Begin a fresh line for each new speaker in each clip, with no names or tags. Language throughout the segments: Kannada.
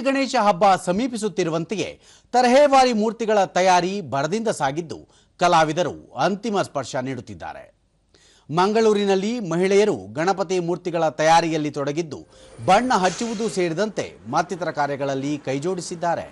ಗಣೇಶ ಹಬ್ಬ ಸಮೀಪಿಸುತ್ತಿರುವಂತೆಯೇ ತರಹೇವಾರಿ ಮೂರ್ತಿಗಳ ತಯಾರಿ ಭರದಿಂದ ಸಾಗಿದ್ದು ಕಲಾವಿದರು ಅಂತಿಮ ಸ್ಪರ್ಶ ನೀಡುತ್ತಿದ್ದಾರೆ. ಮಂಗಳೂರಿನಲ್ಲಿ ಮಹಿಳೆಯರು ಗಣಪತಿ ಮೂರ್ತಿಗಳ ತಯಾರಿಯಲ್ಲಿ ತೊಡಗಿದ್ದು ಬಣ್ಣ ಹಚ್ಚುವುದು ಸೇರಿದಂತೆ ಮತ್ತಿತರ ಕಾರ್ಯಗಳಲ್ಲಿ ಕೈಜೋಡಿಸಿದ್ದಾರೆ.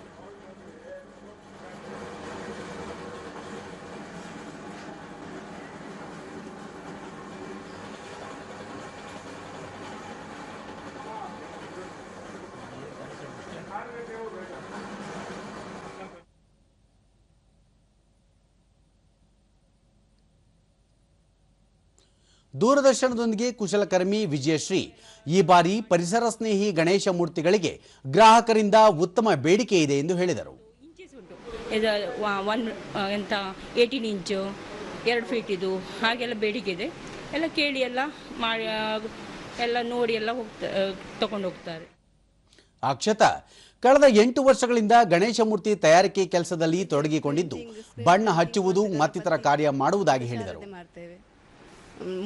ದೂರದರ್ಶನದೊಂದಿಗೆ ಕುಶಲಕರ್ಮಿ ವಿಜಯಶ್ರೀ ಈ ಬಾರಿ ಪರಿಸರ ಸ್ನೇಹಿ ಗಣೇಶ ಮೂರ್ತಿಗಳಿಗೆ ಗ್ರಾಹಕರಿಂದ ಉತ್ತಮ ಬೇಡಿಕೆ ಇದೆ ಎಂದು ಹೇಳಿದರು.
ಇದು ಒನ್ ಎಂತ ಏಯ್ಟೀನ್ ಇಂಚು ಎರಡು ಫೀಟ್ ಇದು ಹಾಗೆಲ್ಲ ಬೇಡಿಕೆ ಇದೆ. ಎಲ್ಲ ಕೇಳಿ ಎಲ್ಲ ಮಾಡಿ ಎಲ್ಲ ನೋಡಿ ಎಲ್ಲ ಹೋಗ್ತಾ ತಗೊಂಡು ಹೋಗ್ತಾರೆ.
ಅಕ್ಷತಾ ಕಳೆದ ಎಂಟು ವರ್ಷಗಳಿಂದ ಗಣೇಶ ಮೂರ್ತಿ ತಯಾರಿಕೆ ಕೆಲಸದಲ್ಲಿ ತೊಡಗಿಕೊಂಡಿದ್ದು ಬಣ್ಣ ಹಚ್ಚುವುದು ಮತ್ತಿತರ ಕಾರ್ಯ ಮಾಡುವುದಾಗಿ ಹೇಳಿದರು.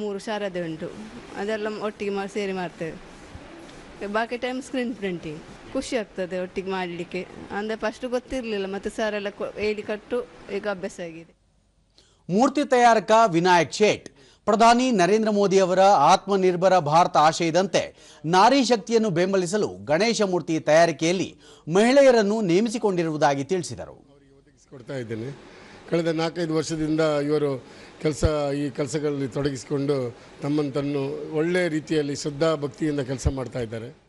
ಮೂರು ಶಾರದೆ ಉಂಟು. ಅದೆಲ್ಲ ಒಟ್ಟಿಗೆ ಮಾ ಸೇರಿ ಮಾಡ್ತೇವೆ. ಬಾಕಿ ಟೈಮ್ ಸ್ಕ್ರೀನ್ ಪ್ರಿಂಟಿಂಗ್ ಖುಷಿ ಆಗ್ತದೆ ಒಟ್ಟಿಗೆ ಮಾಡಲಿಕ್ಕೆ. ಅಂದರೆ ಫಸ್ಟ್ ಗೊತ್ತಿರಲಿಲ್ಲ ಮತ್ತು ಸಾರೆಲ್ಲ ಹೇಳಿ ಕಟ್ಟು ಈಗ ಅಭ್ಯಾಸ ಆಗಿದೆ.
ಮೂರ್ತಿ ತಯಾರಕ ವಿನಾಯಕ್ ಶೇಟ್. ಪ್ರಧಾನಿ ನರೇಂದ್ರ ಮೋದಿ ಅವರ ಆತ್ಮನಿರ್ಭರ ಭಾರತ ಆಶಯದಂತೆ ನಾರಿ ಶಕ್ತಿಯನ್ನು ಬೆಂಬಲಿಸಲು ಗಣೇಶ ಮೂರ್ತಿ ತಯಾರಿಕೆಯಲ್ಲಿ ಮಹಿಳೆಯರನ್ನು ನೇಮಿಸಿಕೊಂಡಿರುವುದಾಗಿ ತಿಳಿಸಿದರು.
ಕಳೆದ ನಾಲ್ಕೈದು ವರ್ಷದಿಂದ ಇವರು ಕೆಲಸ, ಈ ಕೆಲಸಗಳಲ್ಲಿ ತೊಡಗಿಸಿಕೊಂಡು ತಮ್ಮನ್ನು ತನ್ನು ಒಳ್ಳೆಯ ರೀತಿಯಲ್ಲಿ ಶ್ರದ್ಧಾ ಭಕ್ತಿಯಿಂದ ಕೆಲಸ ಮಾಡ್ತಾ ಇದ್ದಾರೆ.